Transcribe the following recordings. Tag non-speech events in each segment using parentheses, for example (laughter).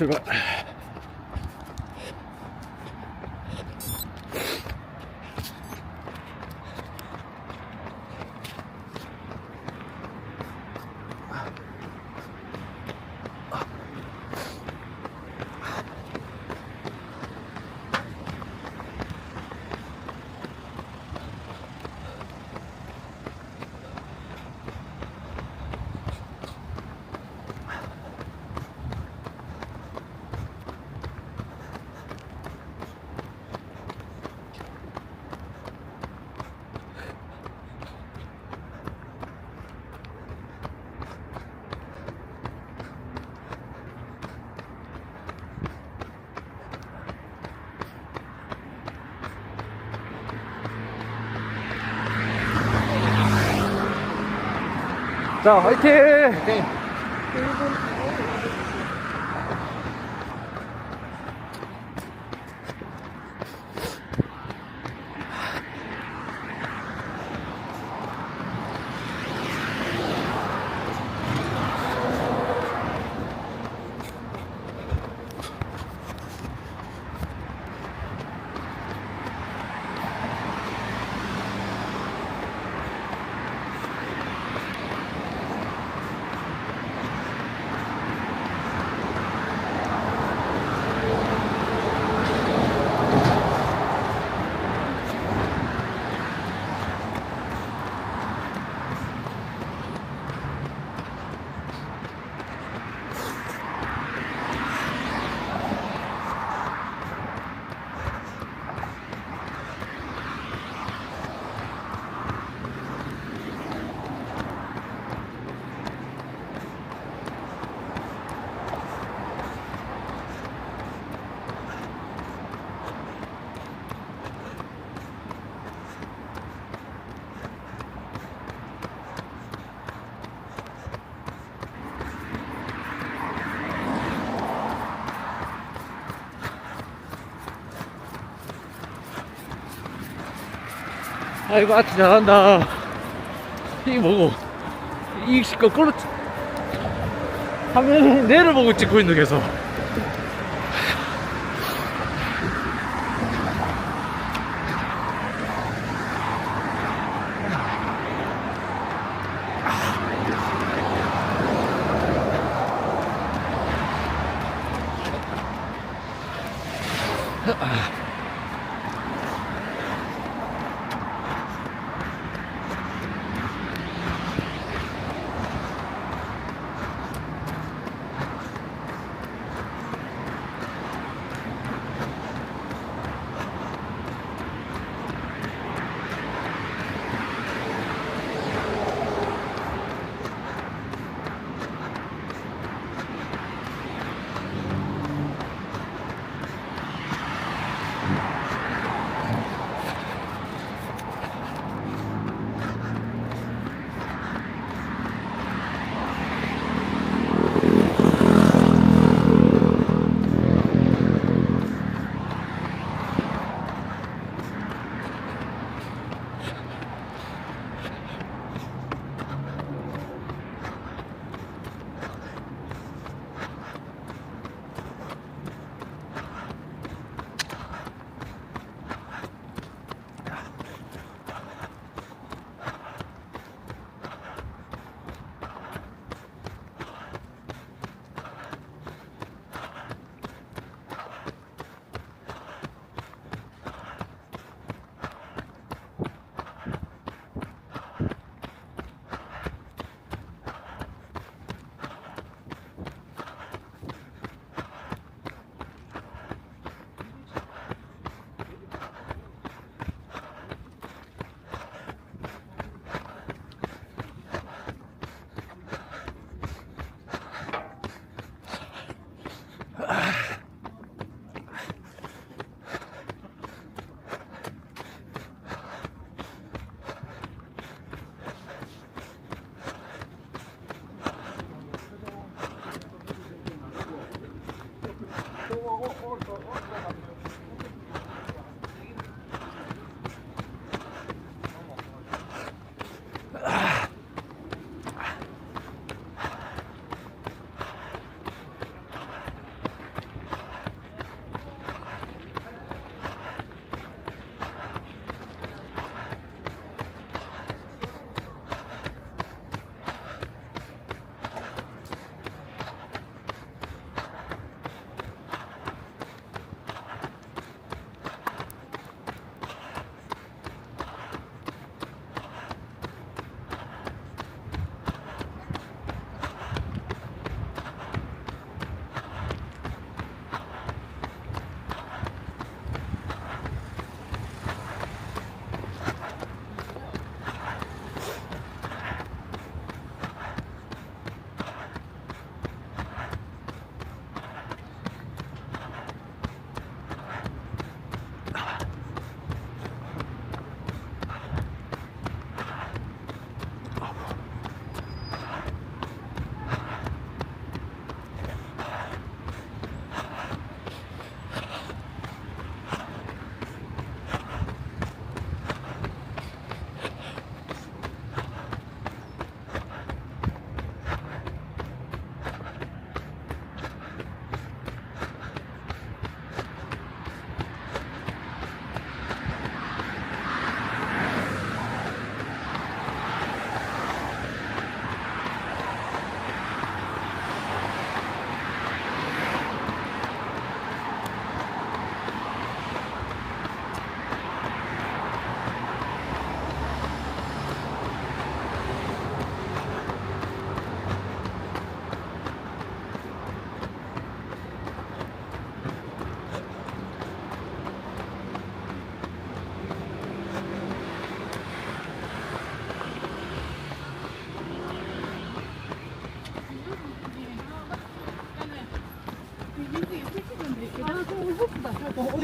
출발. 자, 화이팅! 아이고, 아트 잘한다. 이게 뭐고? 이 거꾸로 화면에 내를 보고 찍고 있는 게서.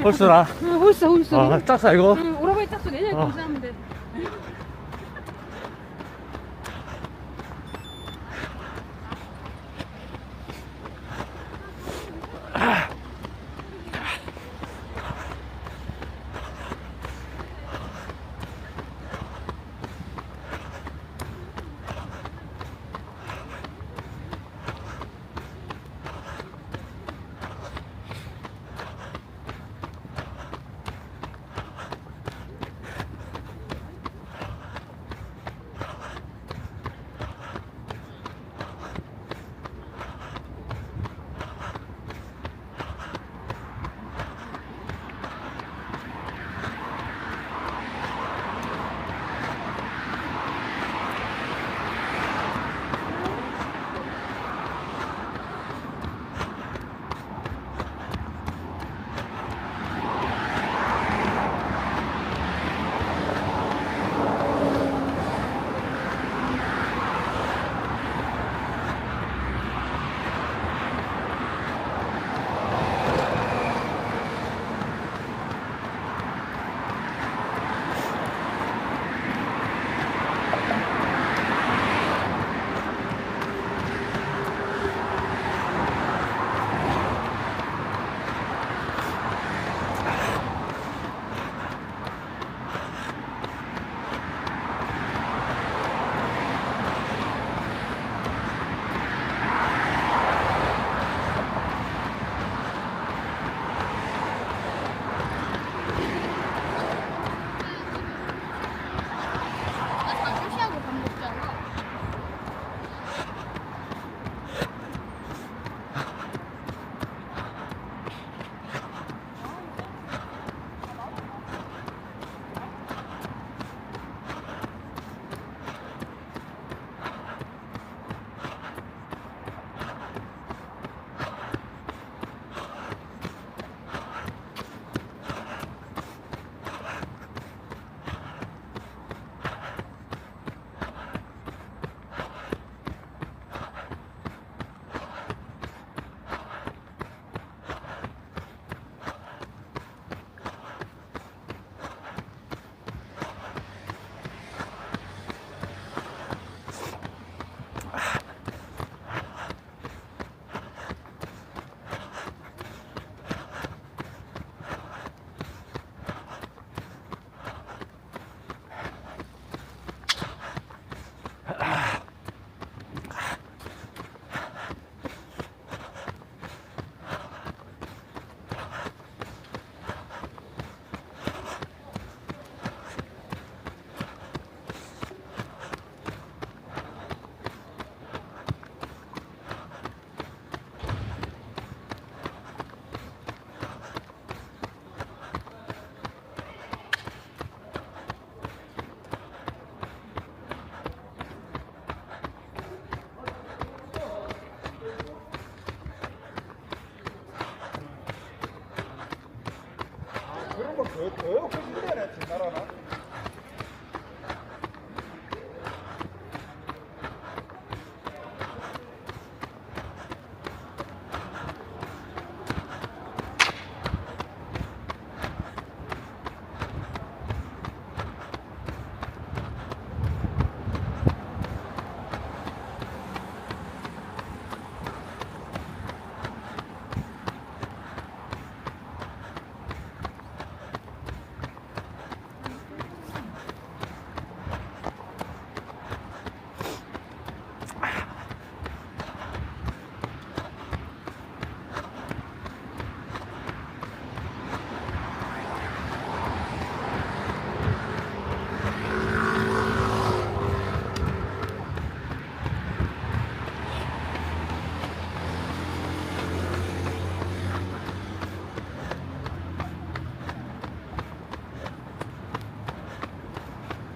홀수나? 응, 홀수 홀수. 아, 짝사 이거?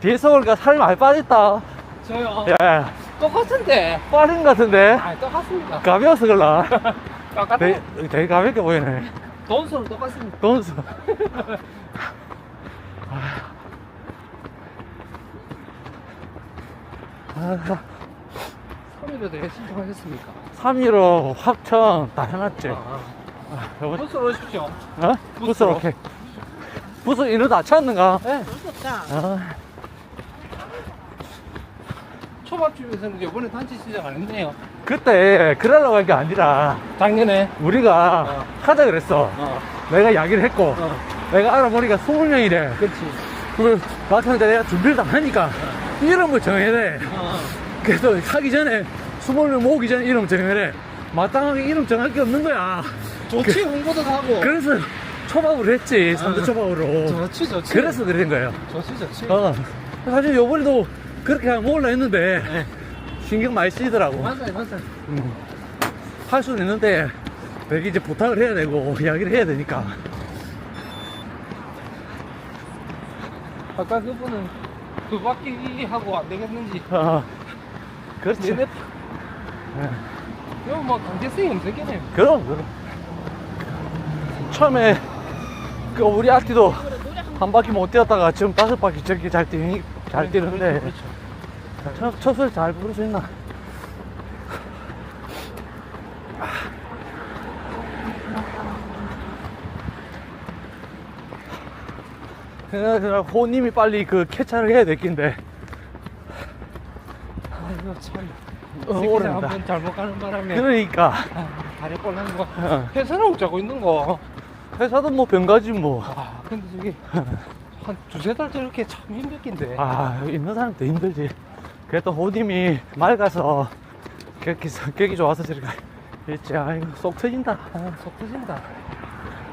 뒤에서 보니까 살이 많이 빠졌다. 저요. 예, 똑같은데. 빠진 것 같은데? 아, 똑같습니다. 가벼워서 그럴라. (laughs) 똑같아. 되게, 되게 가볍게 보이네. 돈수는 똑같습니다. 돈수. 아, 3일에도 신청하셨습니까? 3.15 합천 다 해놨지. 아, 아, 여보, 버스로 오십시오. 어? 부스로 오케이. 부스 인원 다 찾는가? 네. 아, 초밥집에서는 이번에 단체 시작 안 했네요. 그때 그러려고 한 게 아니라 작년에. 우리가 어. 하자 그랬어. 어. 내가 이야기를 했고 어. 내가 알아보니까 20명이래. 그렇지. 그걸 마찬가지 내가 준비를 다 하니까 이름을 정해야 돼. 어. 그래서 하기 전에 20명 모으기 전에 이름 정해야 돼. 마땅하게 이름 정할 게 없는 거야. 좋지, 홍보도 하고. 그래서 초밥으로 했지. 삼두 초밥으로. 좋지, 좋지. 그래서 그런 거예요. 좋지, 좋지. 어. 사실 요번에도 그렇게 하면 먹으려 했는데 네. 신경 많이 쓰이더라고. 맞아요, 맞아요. 음. 할 수는 있는데 내가 이제 부탁을 해야 되고 (laughs) 이야기를 해야 되니까. 아까 그분은 그 바퀴 하고 안 되겠는지. 어. 그렇지. 얘네. 이거 뭐 강제성이 없겠네요. 그럼 그럼. 처음에 그 우리 아티도 한 바퀴 못 뛰었다가 지금 다섯 바퀴 저렇게 잘 뛰니 잘 뛰는데 그렇죠. 첫, 첫을 잘 부를 수 있나? 그냥 호님이 빨리 그 캐차를 해야 될 낀데 아이고 참. 어, 오래된다. 한번 잘못 가는 바람에 그러니까 아, 다리 꼴나는 거. 어. 회사는 짜고 있는 거. 회사도 뭐 병가지 뭐. 아 근데 저기 (laughs) 한 두세 달 저렇게 참 힘들긴데. 아, 있는 사람도 힘들지. 그래도 호님이 맑아서 격이, 격이 좋아서 저렇게 있지. 아이고, 쏙 터진다. 아, 속 터진다.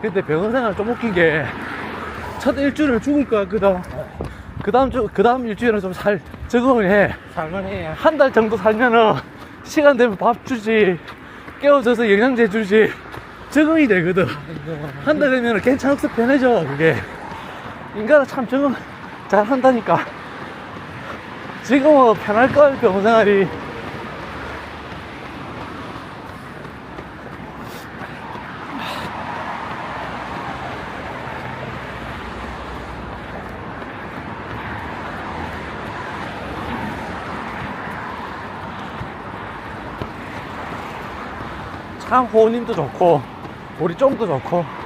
근데 병원 생활 좀 웃긴 게, 첫 일주일은 죽을 것 같거든. 그 다음 주, 그 다음 일주일은 좀 살, 적응을 해. 살만해. 한 달 정도 살면은, 시간 되면 밥 주지, 깨워줘서 영양제 주지, 적응이 되거든. 한 달 되면 괜찮아서 편해져, 그게. 인간은 참 적응 잘 한다니까. 지금은 편할걸, 병원 생활이. 참 호님도 좋고 우리 쫑도 좋고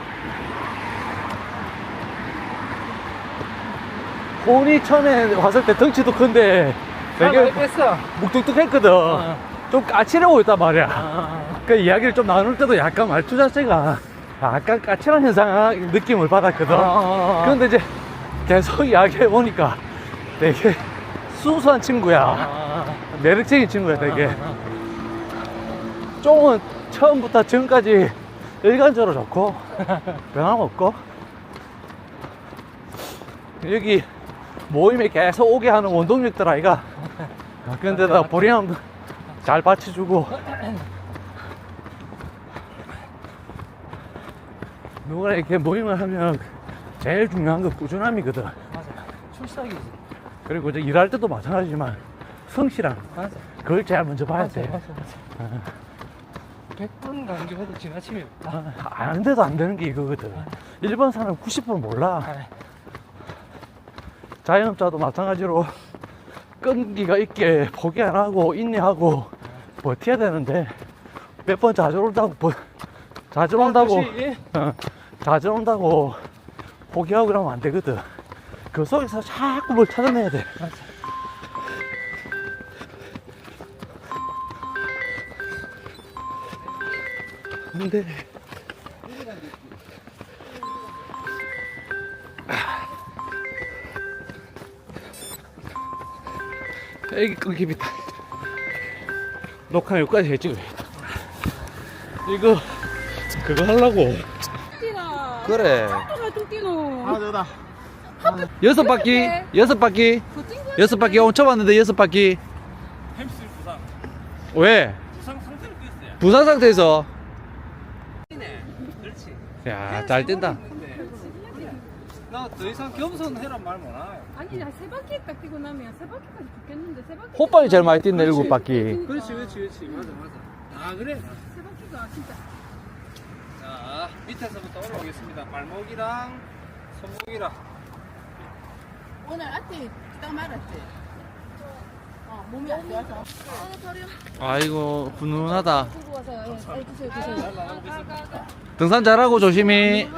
호니 처음에 왔을 때 덩치도 큰데 되게 되게 뺐어. 묵뚝뚝했거든. 어. 좀 까칠하고 있단 말이야. 아, 그 이야기를 좀 나눌 때도 약간 말투 자체가 약간 까칠한 현상 느낌을 받았거든. 아, 그런데 이제 계속 이야기해 보니까 되게 순수한 친구야. 아, 매력적인 친구야 되게. 아, 쫑은 처음부터 지금까지 일관적으로 좋고 (laughs) 변함없고. 여기 모임에 계속 오게 하는 원동력들 아이가 근데 나 보리함 잘 받쳐주고 누가 이렇게 모임을 하면 제일 중요한 건 꾸준함이거든 맞아. 출석이지. 그리고 이제 일할 때도 마찬가지지만 성실함 맞아. 그걸 제일 먼저 봐야 맞아, 돼 맞아, 맞아. 100번 강조해도 지나치면. 아, 안 돼도 안 되는 게 이거거든. 일반 사람 90% 몰라. 아, 자영업자도 마찬가지로 끈기가 있게 포기 안 하고 인내하고 버텨야 되는데 몇번 좌절한다고 버- 좌절한다고 그것이 어, 좌절한다고 포기하고 그러면 안 되거든. 그 속에서 자꾸 뭘 찾아내야 돼. 근데 애기 끊깁니다 녹화 여기까지 해찍어야겠다 이거 그거 하려고 뛰라. 그래 잘 뛰노. 아 저다 여섯 바퀴 여섯 바퀴 여섯 바퀴 엄청 왔는데 여섯 바퀴 햄스트링 부상. 왜? 부상 상태로 뛰었어요. 부상 상태에서 네. 그렇지. 야 잘 뛴다 나 더 이상 겸손해란 말 못해요. 아니 나세 바퀴 딱 뛰고 나면 세 바퀴까지 죽겠는데 세 바퀴. 호빵이 제일 많이 뛴네 일곱 바퀴 그렇지, 그렇지, 그렇지. 맞아, 맞아. 아, 그래? 세 바퀴가 진짜. 자, 밑에서부터 올라오겠습니다. 발목이랑 손목이랑. 오늘 아침 딱 말았지. 어, 몸이 안 좋아서. 어. 아이고 훈훈하다 예, 예, 드세요 드세요. 등산 잘하고 조심히.